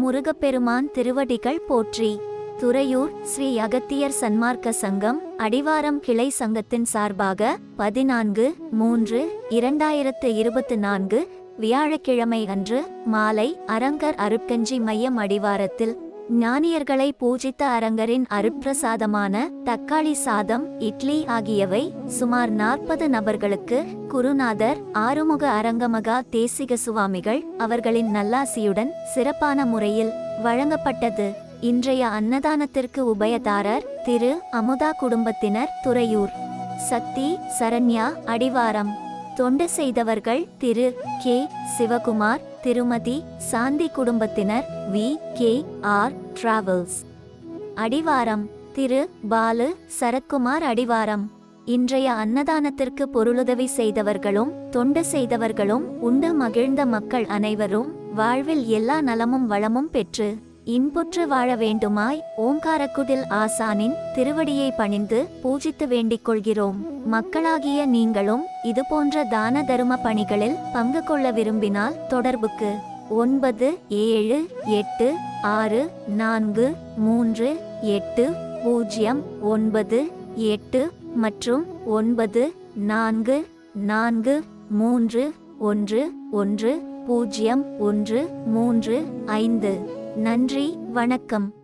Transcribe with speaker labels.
Speaker 1: முருகப்பெருமான் திருவடிகள் போற்றி. துறையூர் ஸ்ரீ அகத்தியர் சன்மார்க்க சங்கம் அடிவாரம் கிளை சங்கத்தின் சார்பாக பதினான்கு மூன்று இரண்டாயிரத்து இருபத்து நான்கு வியாழக்கிழமை அன்று மாலை அரங்கர் அருட்கஞ்சி மையம் அடிவாரத்தில் ஞானியர்களை பூஜித்த அரங்கரின் அருட்பிரசாதமான தக்காளி சாதம் இட்லி ஆகியவை சுமார் நாற்பது நபர்களுக்கு குருநாதர் ஆறுமுக அரங்கமகா தேசிக சுவாமிகள் அவர்களின் நல்லாசியுடன் சிறப்பான முறையில் வழங்கப்பட்டது. இன்றைய அன்னதானத்திற்கு உபயதாரர் திரு அமுதா குடும்பத்தினர் துறையூர். சக்தி சரண்யா அடிவாரம். தொண்டு செய்தவர்கள் திரு கே. சிவகுமார் திருமதி சாந்தி குடும்பத்தினர் வி. கே. ஆர். டிராவல்ஸ். அடிவாரம். திரு. பாலு சரத்குமார் அடிவாரம். இன்றைய அன்னதானத்திற்கு பொருளுதவி செய்தவர்களும் தொண்டு செய்தவர்களும் உண்டு மகிழ்ந்த மக்கள் அனைவரும் வாழ்வில் எல்லா நலமும் வளமும் பெற்று இன்புற்று வாழ வேண்டுமாய் ஓங்காரக்குடில் ஆசானின் திருவடியை பணிந்து பூஜித்து வேண்டிக் கொள்கிறோம். மக்களாகிய நீங்களும் இதுபோன்ற தான தரும பணிகளில் பங்கு கொள்ள விரும்பினால் தொடர்புக்கு ஒன்பது ஏழு எட்டு ஆறு நான்கு மூன்று எட்டு பூஜ்ஜியம் ஒன்பது எட்டு மற்றும் ஒன்பது நான்கு நான்கு மூன்று ஒன்று ஒன்று பூஜ்ஜியம் ஒன்று மூன்று ஐந்து. நன்றி வணக்கம்.